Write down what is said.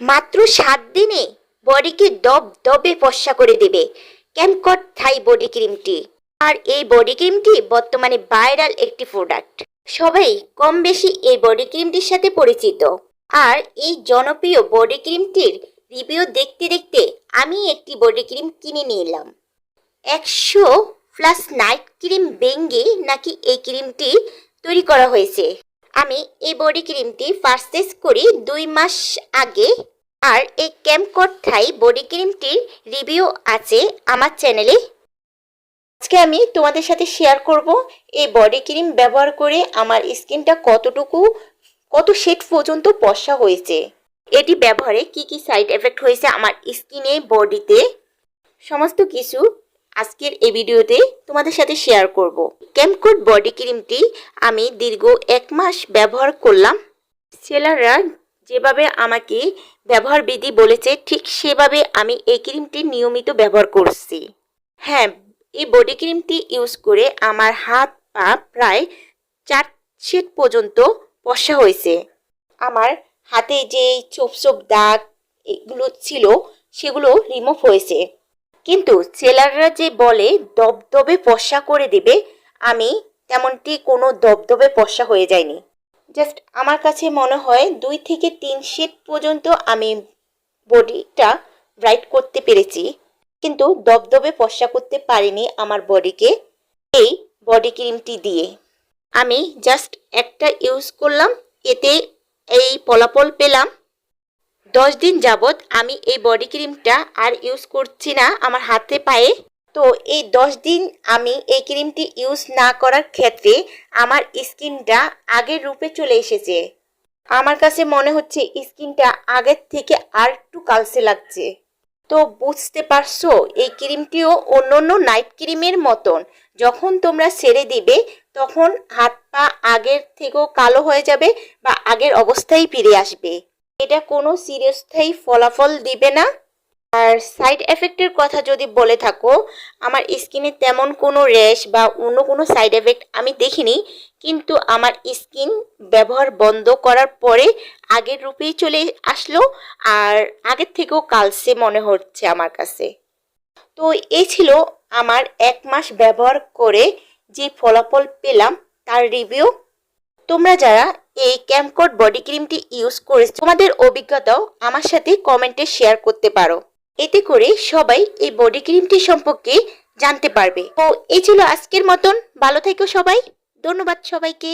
মাত্র সাত দিনে বডিকে দব দবে ফর্সা করে দেবে। ক্যামকট থাই বডি ক্রিমটি। আর এই বডি ক্রিমটি বর্তমানে ভাইরাল একটি প্রোডাক্ট। সবাই কম বেশি এই বডি ক্রিমটির সাথে পরিচিত। আর এই জনপ্রিয় বডি ক্রিমটির রিভিউ দেখতে দেখতে আমি একটি বডি ক্রিম কিনে নিয়ে এলাম একশো প্লাস নাইট ক্রিম বেঙ্গে নাকি এই ক্রিমটি তৈরি করা হয়েছে। আমি এই বডি ক্রিমটি পারচেস করি দুই মাস আগে। আর এই ক্যাম্পকট থাই বডি ক্রিমটির রিভিউ আছে আমার চ্যানেলে আজকে আমি তোমাদের সাথে শেয়ার করব এই বডি ক্রিম ব্যবহার করে আমার স্কিনটা কতটুকু, কত শেড পর্যন্ত পশা হয়েছে। এটি ব্যবহারে কি কি সাইড এফেক্ট হয়েছে আমার স্কিনে, বডিতে, সমস্ত কিছু আজকের এই ভিডিওতে তোমাদের সাথে শেয়ার করব। ক্যাম্পকোট বডি ক্রিমটি আমি দীর্ঘ এক মাস ব্যবহার করলাম। সেলাররা যেভাবে আমাকে ব্যবহার বিধি বলেছে, ঠিক সেভাবে আমি এই ক্রিমটি নিয়মিত ব্যবহার করছি। হ্যাঁ এই বডি ক্রিমটি ইউজ করে আমার হাত, পা প্রায় চার শেড পর্যন্ত বসা হয়েছে। আমার হাতে যে ছোপ ছোপ দাগ এগুলো ছিল, সেগুলো রিমুভ হয়েছে। কিন্তু সেলাররা যে বলে, দবদবে পশা করে দেবে, আমি তেমনটি কোনো দবদবে পশা হয়ে যায়নি জাস্ট আমার কাছে মনে হয় দুই থেকে তিন শেড পর্যন্ত আমি বডিটা ব্রাইট করতে পেরেছি, কিন্তু দবদবে পশা করতে পারিনি আমার বডিকে, এই বডি ক্রিমটি দিয়ে। আমি জাস্ট একটা ইউজ করলাম, এতে এই ফলাফল পেলাম দশ দিন যাবৎ আমি এই বডি ক্রিমটা আর ইউজ করছি না আমার হাতে পায়ে। তো এই দশ দিন আমি এই ক্রিমটি ইউজ না করার ক্ষেত্রে আমার স্কিনটা আগের রূপে চলে এসেছে। আমার কাছে মনে হচ্ছে স্কিনটা আগের থেকে আর একটু কালসে লাগছে। তো বুঝতে পারছ, এই ক্রিমটিও অন্য অন্য নাইট ক্রিমের মতন। যখন তোমরা সেরে দিবে, তখন হাত পা আগের থেকেও কালো হয়ে যাবে বা আগের অবস্থায় ফিরে আসবে। এটা কোনো চিরস্থায়ী ফলাফল দিবে না। আর সাইড এফেক্টের কথা যদি বলে থাকো, আমার স্কিনে তেমন কোনো র্যাশ বা অন্য কোনো সাইড এফেক্ট আমি দেখিনি, কিন্তু আমার স্কিন ব্যবহার বন্ধ করার পরে আগের রূপেই চলে আসলো, আর আগের থেকেও কালসে মনে হচ্ছে আমার কাছে। তো এই ছিল আমার এক মাস ব্যবহার করে যে ফলাফল পেলাম, তার রিভিউ তোমরা যারা এই ক্যাম্পকট বডি ক্রিমটি ইউজ করেছ তোমাদের অভিজ্ঞতাও আমার সাথে কমেন্টে শেয়ার করতে পারো। এতে করে সবাই এই বডি ক্রিমটি সম্পর্কে জানতে পারবে। তো এই ছিল আজকের মতন। ভালো থেকো সবাই। ধন্যবাদ সবাইকে।